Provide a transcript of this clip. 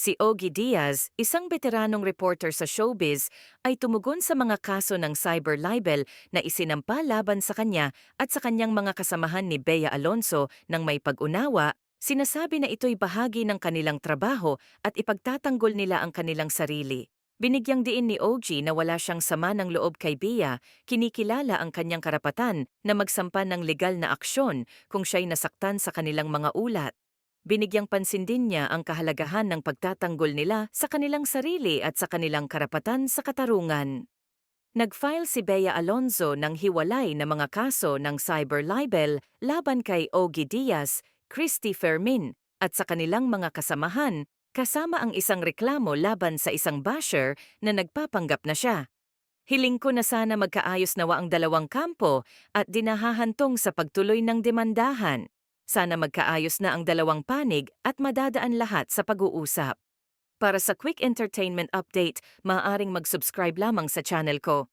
Si Ogie Diaz, isang veteranong reporter sa showbiz, ay tumugon sa mga kaso ng cyber libel na isinampa laban sa kanya at sa kanyang mga kasamahan ni Bea Alonso nang may pag-unawa, sinasabi na ito'y bahagi ng kanilang trabaho at ipagtatanggol nila ang kanilang sarili. Binigyang diin ni OG na wala siyang sama ng loob kay Bea, kinikilala ang kanyang karapatan na magsampa ng legal na aksyon kung siya'y nasaktan sa kanilang mga ulat. Binigyang pansin din niya ang kahalagahan ng pagtatanggol nila sa kanilang sarili at sa kanilang karapatan sa katarungan. Nag-file si Bea Alonzo ng hiwalay na mga kaso ng cyber libel laban kay Ogie Diaz, Christy Fermin, at sa kanilang mga kasamahan, kasama ang isang reklamo laban sa isang basher na nagpapanggap na siya. Hiling ko na sana magkaayos nawa ang dalawang kampo at dinahahantong sa pagtuloy ng demandahan. Sana magkaayos na ang dalawang panig at madadaan lahat sa pag-uusap. Para sa quick entertainment update, maaaring mag-subscribe lamang sa channel ko.